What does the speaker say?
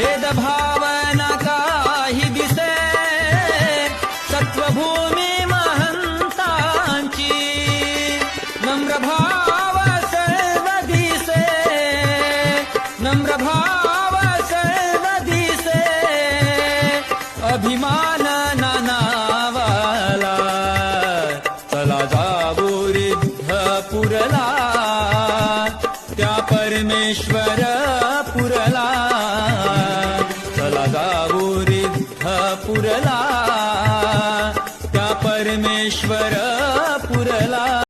भेदभाव न दिसे सत्वभूमी महंतांची नम्रभाव सर्व दिसे नम्रभाव सर्व दिसे अभिमान नानावाला चला पुरला त्या परमेश्वर पुरला. चला पुरला त्या परमेश्वर पुरला.